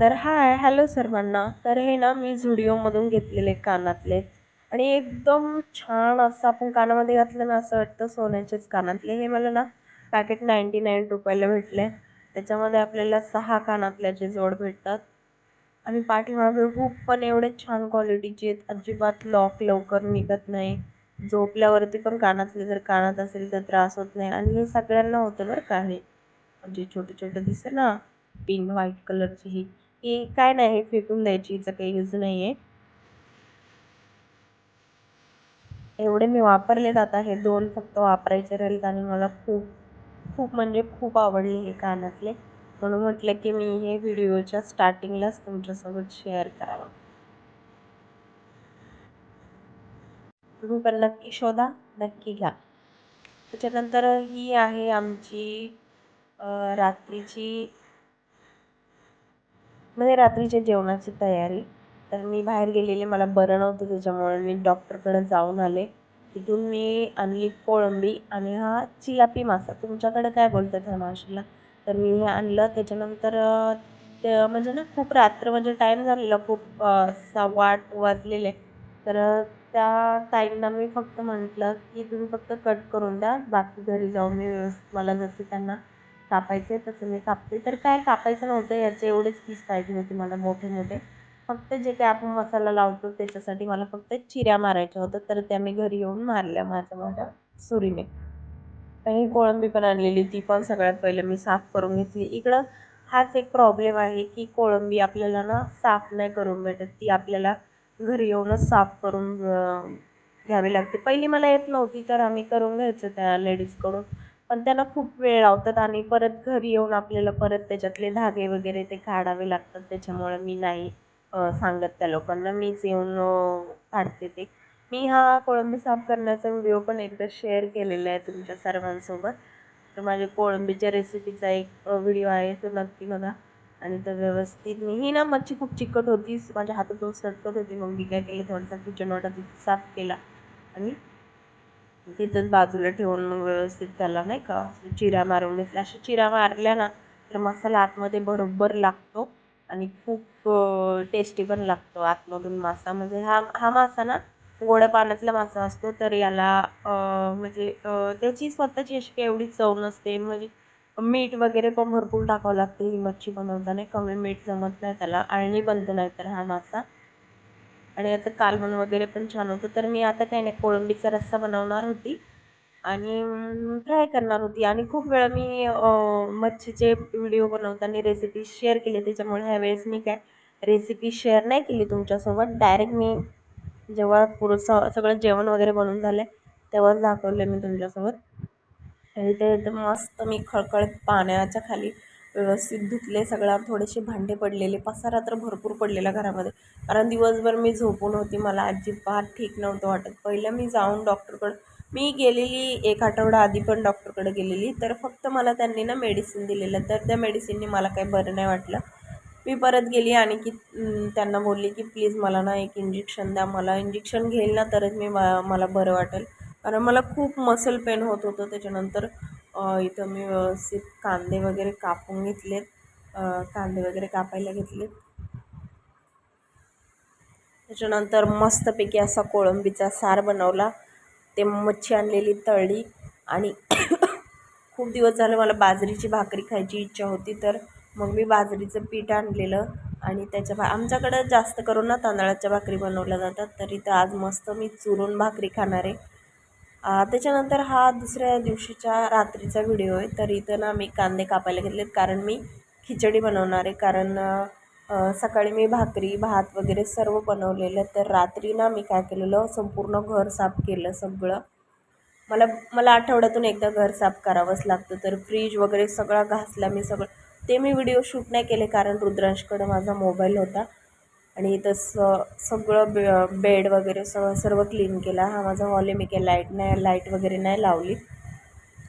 तर hi hello सर्वांना. तर हे ना मी झुडिओमधून घेतलेले कानातले. आणि एकदम छान असं आपण कानामध्ये घातलं ना असं वाटतं सोन्याचेच कानातले. हे मला ना पॅकेट नाईंटी नाईन रुपयाला भेटले. त्याच्यामध्ये आपल्याला सहा कानातल्याचे जोड भेटतात. आणि पाठीमागे खूप पण एवढे छान क्वालिटीचे आहेत. अजिबात लॉक लवकर निघत नाही. झोपल्यावरती पण कानातले जर कानात असेल तर त्रास होत नाही. आणि हे सगळ्यांना होतं बरं का हे. म्हणजे छोटे छोटे दिसते ना पिंक व्हाईट कलरची ही. की काय नाही फेकून द्यायची हिचा काही यूज नाही आहे एवढे मी वापरलेत आता हे दोन फक्त वापरायचे राहिलेत आणि मला खूप खूप म्हणजे खूप आवडले हे कानातले. म्हणून म्हटलं की मी हे व्हिडिओच्या स्टार्टिंगलाच तुमच्यासोबत शेअर करावं. तुम्ही पण नक्की शोधा नक्की घ्या. त्याच्यानंतर ही आहे आमची रात्रीची म्हणजे रात्रीच्या जेवणाची तयारी. तर मी बाहेर गेलेले मला बरं नव्हतं त्याच्यामुळे मी डॉक्टरकडे जाऊन आले. तिथून मी आणली कोळंबी आणि हा चिलापी मासा. तुमच्याकडे काय बोलतात ह्या माशाला? तर मी हे आणलं. त्याच्यानंतर ते म्हणजे ना खूप रात्र म्हणजे टाईम झालेला खूप सव्वा आठ वाजलेले. तर त्या ताईंना मी फक्त म्हटलं की तुम्ही फक्त कट करून द्या. बाकी घरी जाऊन मी मला जसे त्यांना कापायचे तसं मी कापते तर काय कापायचं नव्हतं याचे एवढेच पीस पाहिजे होते मला मोठे मोठे. फक्त जे काय आपण मसाला लावतो त्याच्यासाठी मला फक्त चिऱ्या मारायच्या होत्या तर त्या मी घरी येऊन मारल्या माझ्या माझ्या सुरीने. आणि कोळंबी पण आणलेली ती पण सगळ्यात पहिले मी साफ करून घेतली. इकडं हाच एक प्रॉब्लेम आहे की कोळंबी आपल्याला ना साफ नाही करून भेटत. ती आपल्याला घरी येऊनच साफ करून घ्यावी लागते. पहिली मला येत नव्हती तर आम्ही करून घ्यायचो त्या लेडीजकडून पण त्यांना खूप वेळ लावतात आणि परत घरी येऊन आपल्याला परत त्याच्यातले धागे वगैरे ते काढावे लागतात. त्याच्यामुळे मी नाही सांगत त्या लोकांना. मीच येऊन काढते ते. मी हा कोळंबी साफ करण्याचा व्हिडिओ पण एकदा शेअर केलेला आहे तुमच्या सर्वांसोबत. तर माझ्या कोळंबीच्या रेसिपीचा एक व्हिडिओ आहे तो नक्की बघा. आणि तर व्यवस्थित मी ही ना मच्छी खूप चिकट होती. माझ्या हातातून सटकत होती. मग मी काय केलं? थोडासा किचन वाटा तिथे साफ केला. आणि तिथंच बाजूला ठेवून मग व्यवस्थित त्याला नाही का चिरा मारून घेतल्या अशा चिरा मारल्या ना तर मसाला आतमध्ये बरोबर लागतो आणि खूप टेस्टी पण लागतो आतमधून मासा. म्हणजे हा हा मासा ना गोड्या पाण्यातला मासा असतो तर याला म्हणजे त्याची स्वतःची अशी काही एवढी चव नसते. म्हणजे मीठ वगैरे पण भरपूर टाकावं लागते ही मच्छी बनवताना. कमी मीठ जमत नाही त्याला आळणी बनत नाही तर हा मासा. आणि आता कालवण वगैरे पण छान होतं. तर मी आता काही नाही कोळंबीचा रस्सा बनवणार होती. आणि फ्राय करणार होती. आणि खूप वेळा मी मच्छीचे व्हिडिओ बनवताना रेसिपी शेअर केली. त्याच्यामुळे ह्यावेळेस मी काय रेसिपी शेअर नाही केली तुमच्यासोबत. डायरेक्ट मी जेव्हा पुरं सगळं जेवण वगैरे बनवून झालं आहे तेव्हाच दाखवलं मी तुमच्यासोबत. आणि ते एकदम मस्त मी खळखळत पाण्याच्या खाली व्यवस्थित धुतले सगळ्या थोडेसे भांडे पडलेले पसारा तर भरपूर पडलेला घरामध्ये. कारण दिवसभर मी झोपून होती मला अजिबात ठीक नव्हतं वाटत. पहिलं मी जाऊन डॉक्टरकडं मी गेलेली एक आठवडा आधी पण डॉक्टरकडे गेलेली तर फक्त मला त्यांनी ना मेडिसिन दिलेलं तर त्या मेडिसिनने मला काही बरं नाही वाटलं. मी परत गेली आणि की त्यांना बोलली की प्लीज मला ना एक इंजेक्शन द्या मला इंजेक्शन घेईल ना तरच मी मला बरं वाटेल. कारण मला खूप मसल पेन होत होतं त्याच्यानंतर इथं मी व्यवस्थित कांदे वगैरे कापून घेतलेत. कांदे वगैरे कापायला घेतलेत. त्याच्यानंतर मस्तपैकी असा कोळंबीचा सार बनवला. ते मच्छी आणलेली तळली आणि खूप दिवस झाले मला बाजरीची भाकरी खायची इच्छा होती तर मग मी बाजरीचं पीठ आणलेलं आणि त्याच्या भा आमच्याकडं जास्त करून ना तांदळाच्या भाकरी बनवल्या जातात तर इथं आज मस्त मी चुरून भाकरी खाणार आहे. त्याच्यानंतर हा दुसऱ्या दिवशीच्या रात्रीचा व्हिडिओ आहे. तर इथं ना मी कांदे कापायला घेतलेत. कारण मी खिचडी बनवणार आहे. कारण सकाळी मी भाकरी भात वगैरे सर्व बनवलेलं. तर रात्री ना मी काय केलेलं संपूर्ण घर साफ केलं सगळं. मला मला आठवड्यातून एकदा घर साफ करावंच लागतं. तर फ्रीज वगैरे सगळा घासला मी सगळं. ते मी व्हिडिओ शूट नाही केले कारण रुद्रांशकडं माझा मोबाईल होता. आणि तसं सगळं बे बेड वगैरे सगळं सर्व क्लीन केला. हा माझा हॉल आहे. मी काही लाइट नाही लाइट वगैरे नाही लावली.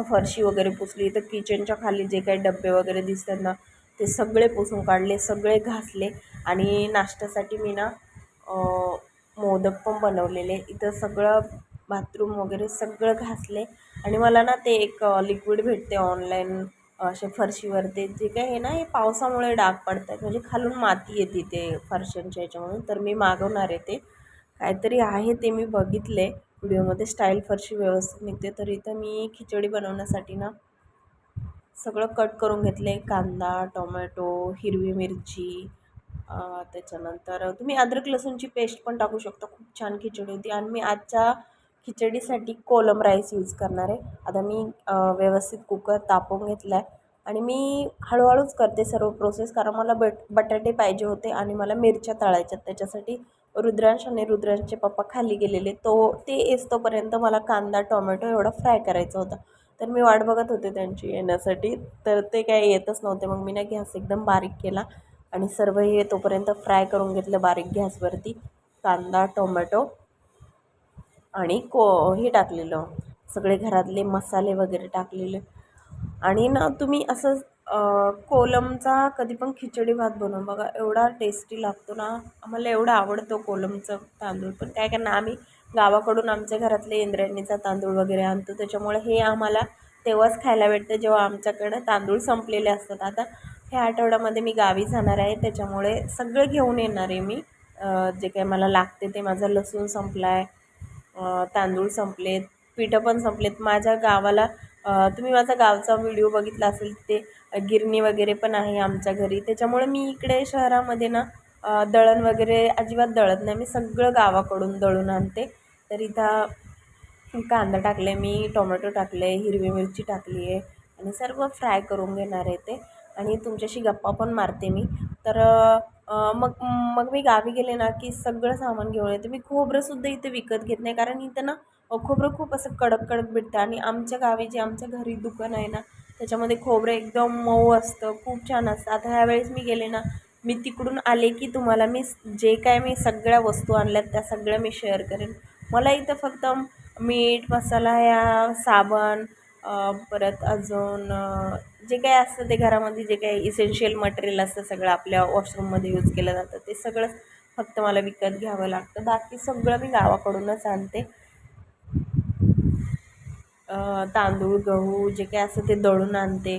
फरशी वगैरे पुसली. तर किचनच्या खाली जे काही डबे वगैरे दिसतात ना ते सगळे पुसून काढले सगळे घासले. आणि नाश्त्यासाठी मी ना मोदक पण बनवलेले. इथं सगळं बाथरूम वगैरे सगळं घासले. आणि मला ना ते एक लिक्विड भेटते ऑनलाईन असे फरशीवर ते जे काय आहे ना हे पावसामुळे डाग पडत आहेत म्हणजे खालून माती येते ते फरशांच्या याच्यामधून. तर मी मागवणार आहे ते. काहीतरी आहे ते मी बघितले. व्हिडिओमध्ये स्टाईल फरशी व्यवस्थित निघते. तर इथं मी खिचडी बनवण्यासाठी ना सगळं कट करून घेतले. कांदा टोमॅटो हिरवी मिरची त्याच्यानंतर तुम्ही अद्रक लसूणची पेस्ट पण टाकू शकता. खूप छान खिचडी होती. आणि मी आजच्या खिचडीसाठी कोलम राईस यूज करणार आहे. आता मी व्यवस्थित कुकर तापवून घेतला आहे आणि मी हळूहळूच करते सर्व प्रोसेस कारण मला बट बटाटे पाहिजे होते आणि मला मिरच्या तळायच्यात. त्याच्यासाठी रुद्रांश आणि रुद्रांशचे पप्पा खाली गेलेले. तो ते येस्तोपर्यंत मला कांदा टोमॅटो एवढा फ्राय करायचा होता. तर मी वाट बघत होते त्यांची येण्यासाठी. तर ते काय येतच नव्हते. मग मी ना गॅस एकदम बारीक केला आणि सर्व हे तोपर्यंत फ्राय करून घेतलं बारीक गॅसवरती. कांदा टोमॅटो आणि को हे टाकलेलं. सगळे घरातले मसाले वगैरे टाकलेले. आणि ना तुम्ही असं कोलमचा कधी पण खिचडी भात बनवून बघा. एवढा टेस्टी लागतो ना. आम्हाला एवढा आवडतो कोलमचं तांदूळ. पण काय करणार आम्ही गावाकडून आमच्या घरातले इंद्रायणीचा तांदूळ वगैरे आणतो. त्याच्यामुळे हे आम्हाला तेव्हाच खायला भेटतं जेव्हा आमच्याकडं तांदूळ संपलेले असतात. आता ह्या आठवड्यामध्ये मी गावी जाणार आहे. त्याच्यामुळे सगळं घेऊन येणार आहे मी. जे काही मला लागते ते. माझा लसूण संपला आहे तांदूळ संपलेत पिठं पण संपलेत. माझ्या गावाला तुम्ही माझा गावचा व्हिडिओ बघितला असेल ते गिरणी वगैरे पण आहे आमच्या घरी. त्याच्यामुळे मी इकडे शहरामध्ये ना दळण वगैरे अजिबात दळत नाही. मी सगळं गावाकडून दळून आणते. तर इथं कांदा टाकले मी टोमॅटो टाकले हिरवी मिरची टाकली आहे आणि सर्व फ्राय करून घेणार आहे ते. आणि तुमच्याशी गप्पा पण मारते मी. तर मग मग मी गावी गेले ना की सगळं सामान घेऊन येते. मी खोबरंसुद्धा इथे विकत घेत नाही. कारण इथं ना खोबरं खूप असं कडक कडक भेटतं. आणि आमच्या गावी जे आमच्या घरी दुकान आहे ना त्याच्यामध्ये खोबरं एकदम मऊ असतं. खूप छान असतं. आता ह्यावेळेस मी गेले ना मी तिकडून आले की तुम्हाला मी जे काय मी सगळ्या वस्तू आणल्यात त्या सगळ्या मी शेअर करेन. मला इथं फक्त मीठ मसाला या साबण परत अजून जे काय असतं ते घरामध्ये जे काही इसेन्शियल मटेरियल असतं सगळं आपल्या वॉशरूममध्ये यूज केलं जातं ते सगळं फक्त मला विकत घ्यावं लागतं. बाकी सगळं मी गावाकडूनच आणते. तांदूळ गहू जे काही असतं ते दळून आणते.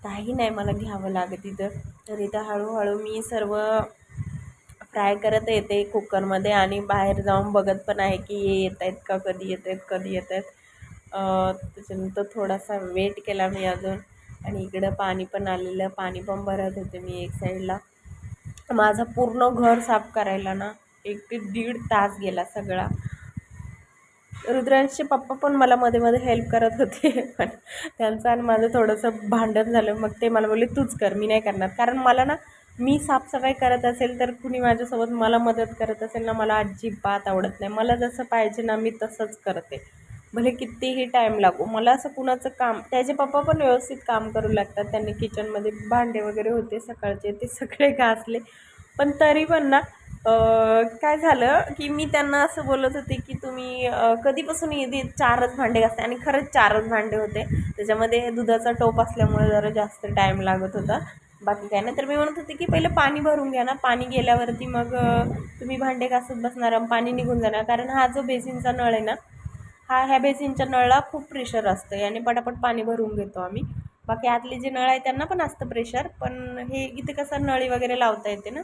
काही नाही मला घ्यावं लागत इथं. तर इथं हळूहळू मी सर्व फ्राय करत येते कुकरमध्ये आणि बाहेर जाऊन बघत पण आहे की हे येत आहेत का कधी येत आहेत कधी येत आहेत त्याच्यानंतर थोडासा वेट केला मी अजून. आणि इकडं पाणी पण आलेलं पाणी पण भरत होते मी एक साईडला. माझं पूर्ण घर साफ करायला ना एक ते दीड तास गेला सगळा. रुद्रांशचे पप्पा पण मला मध्ये मध्ये हेल्प करत होते पण त्यांचं आणि माझं थोडंसं भांडण झालं. मग ते मला बोलले तूच कर मी नाही करणार. कारण मला ना मी साफसफाई करत असेल तर कुणी माझ्यासोबत मला मदत करत असेल ना मला अजिबात आवडत नाही. मला जसं पाहिजे ना मी तसंच करते. भले कितीही टाईम लागू मला असं कुणाचं काम त्याचे पप्पा पण व्यवस्थित काम करू लागतात. त्यांनी किचनमध्ये भांडे वगैरे होते सकाळचे ते सगळे घासले. पण तरी पण ना काय झालं की मी त्यांना असं बोलत होते की तुम्ही कधीपासून येते चारच भांडे घासते आणि खरंच चारच भांडे होते. त्याच्यामध्ये दुधाचा टोप असल्यामुळे जरा जास्त टाईम लागत होता. बाकी काय नाही. तर मी म्हणत होते की पहिलं पाणी भरून घ्या ना. पाणी गेल्यावरती मग तुम्ही भांडे घासत बसणार पाणी निघून जाणार. कारण हा जो बेसिनचा नळ आहे ना हा ह्या बेसिनच्या नळाला खूप प्रेशर असतं. याने पटापट पाणी भरून घेतो आम्ही. बाकी आतले जे नळ आहे त्यांना पण असतं प्रेशर पण हे इथे कसं नळी वगैरे लावता येते ना.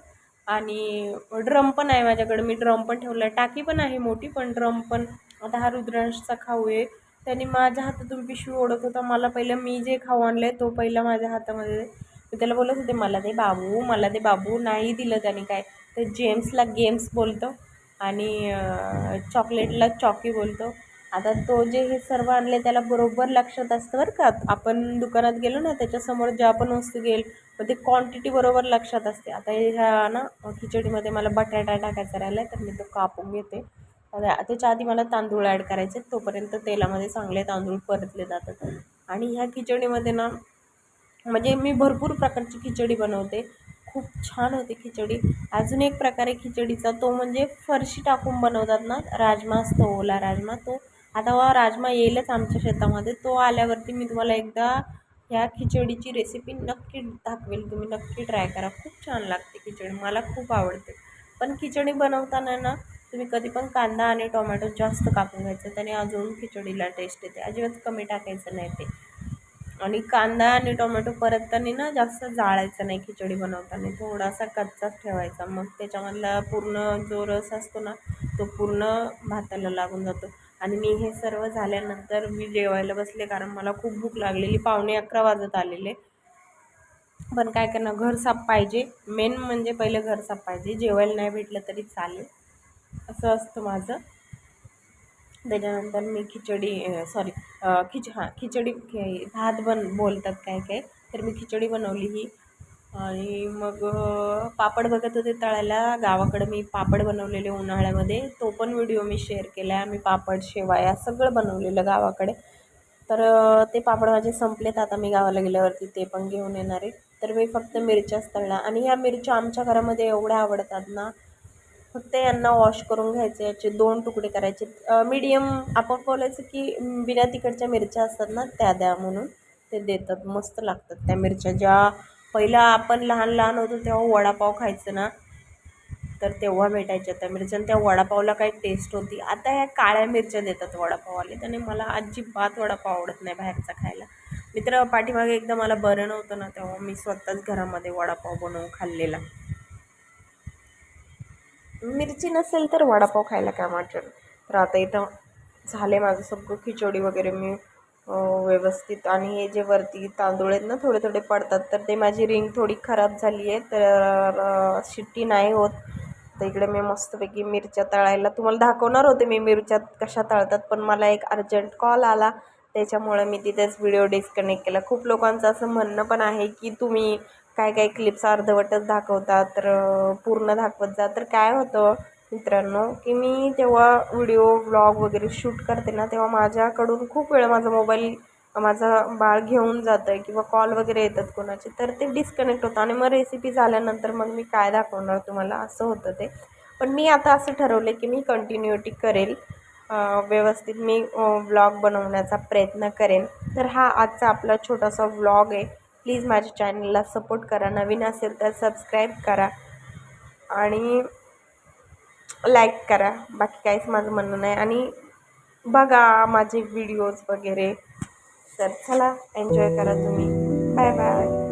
आणि ड्रम पण आहे माझ्याकडे. मी ड्रम पण ठेवला आहे टाकी पण आहे मोठी पण ड्रम पण. आता हा रुद्रांशचा खाऊ आहे. त्यांनी माझ्या हातातून पिशवी ओढत होता. मला पहिलं मी जे खाऊ आणलं आहे तो पहिला माझ्या हातामध्ये मी त्याला बोलत होते मला दे बाबू मला दे बाबू. नाही दिलं त्याने काय. तर जेम्सला गेम्स बोलतो. आणि चॉकलेटला चॉकी बोलतो. आता तो जे हे सर्व आणले त्याला बरोबर लक्षात असतं बरं का. आपण दुकानात गेलो ना त्याच्यासमोर ज्या पण वस्तू घेईल मग ते क्वांटिटी बरोबर लक्षात असते. आता ह्या ना खिचडीमध्ये मला बटाटा टाकायचा राहिला आहे तर मी तो कापून घेते. त्याच्या आधी मला तांदूळ ॲड करायचे तोपर्यंत तेलामध्ये चांगले तांदूळ परतले जातात. आणि ह्या खिचडीमध्ये ना म्हणजे मी भरपूर प्रकारची खिचडी बनवते. खूप छान होते खिचडी. अजून एक प्रकारे खिचडीचा तो म्हणजे फरशी टाकून बनवतात ना राजमा असतो ओला राजमा तो आता राजमा येईलच आमच्या शेतामध्ये. तो आल्यावरती मी तुम्हाला एकदा ह्या खिचडीची रेसिपी नक्की दाखवेल. तुम्ही नक्की ट्राय करा. खूप छान लागते खिचडी. मला खूप आवडते. पण खिचडी बनवताना ना तुम्ही कधी पण कांदा आणि टोमॅटो जास्त कापून घ्यायचं. त्याने अजून खिचडीला टेस्ट येते. अजिबात कमी टाकायचं नाही ते. आणि कांदा आणि टोमॅटो परतताना ना जास्त जाळायचा नाही खिचडी बनवताना. थोडासा कच्चाच ठेवायचा. मग त्याच्यामधला पूर्ण जो रस असतो ना तो पूर्ण भाताला लागून जातो. आणि मी हे सर्व झाल्यानंतर मी जेवायला बसले कारण मला खूप भूक लागलेली. पावणे अकरा वाजत आलेले. पण काय करणार घर साफ पाहिजे. मेन म्हणजे पहिले घर साफ पाहिजे. जेवायला नाही भेटलं तरी चालेल. असं असतं माझं. त्याच्यानंतर मी खिचडी सॉरी खिच हां खिचडी भात बन बोलतात काय काय तर मी खिचडी बनवली ही. आणि मग पापड बघत होते तळायला. गावाकडं मी पापड बनवलेले उन्हाळ्यामध्ये. तो पण व्हिडिओ मी शेअर केला आहे आम्ही पापड शेवाया सगळं बनवलेलं गावाकडे. तर ते पापड माझे संपलेत. आता मी गावाला गेल्यावरती ते पण घेऊन येणार आहे. तर मी फक्त मिरच्याच तळल्या आणि ह्या मिरच्या आमच्या घरामध्ये एवढ्या आवडतात ना फक्त यांना वॉश करून घ्यायचे. याचे दोन तुकडे करायचे. मीडियम आपण बोलायचं की बिना तिकडच्या मिरच्या असतात ना त्या द्या म्हणून. ते देतात. मस्त लागतात त्या मिरच्या. ज्या पहिला आपण लहान लहान होतो तेव्हा वडापाव खायचं ना. तर तेव्हा भेटायच्या त्या मिरच्या. आणि त्या वडापावला काही टेस्ट होती. आता ह्या काळ्या मिरच्या देतात वडापाववाले. त्याने मला अजिबात वडापाव आवडत नाही बाहेरचा खायला. मित्र पाठीमागे एकदा मला बरं नव्हतं ना तेव्हा मी स्वतःच घरामध्ये वडापाव बनवून खाल्लेला. मिरची नसेल तर वडापाव खायला काय वाटेल तर आता इथं झाले माझं सगळं खिचडी वगैरे मी व्यवस्थित. आणि हे जे वरती तांदूळ आहेत ना थोडे थोडे पडतात. तर ते माझी रिंग थोडी खराब झाली आहे. तर शिट्टी नाही होत. तर इकडे मी मस्तपैकी मिरच्या तळायला तुम्हाला दाखवणार होते मी मिरच्या कशा तळतात पण मला एक अर्जंट कॉल आला. त्याच्यामुळे मी तिथेच व्हिडिओ डिस्कनेक्ट केला. खूप लोकांचं असं म्हणणं पण आहे की तुम्ही काय काय क्लिप्स अर्धवटच दाखवता तर पूर्ण दाखवत जा. तर काय होतं मित्रांनो की मी जेव्हा व्हिडिओ व्लॉग वगैरे शूट करते ना तेव्हा माझ्याकडून खूप वेळा माझा मोबाईल माझं बाळ घेऊन जातं आहे किंवा कॉल वगैरे येतात कोणाचे तर ते डिस्कनेक्ट होतं आणि मग रेसिपी झाल्यानंतर मग मी काय दाखवणार तुम्हाला असं होतं ते. पण मी आता असं ठरवलं की मी कंटिन्युटी करेल व्यवस्थित मी व्लॉग बनवण्याचा प्रयत्न करेन. तर हा आजचा आपला छोटासा व्लॉग आहे. प्लीज माझ्या चॅनलला सपोर्ट करा. नवीन असेल तर सबस्क्राईब करा. आणि लाईक करा. बाकी काहीच माझं म्हणणं नाही. आणि बघा माझे व्हिडिओज वगैरे. तर चला एन्जॉय करा तुम्ही. Bye bye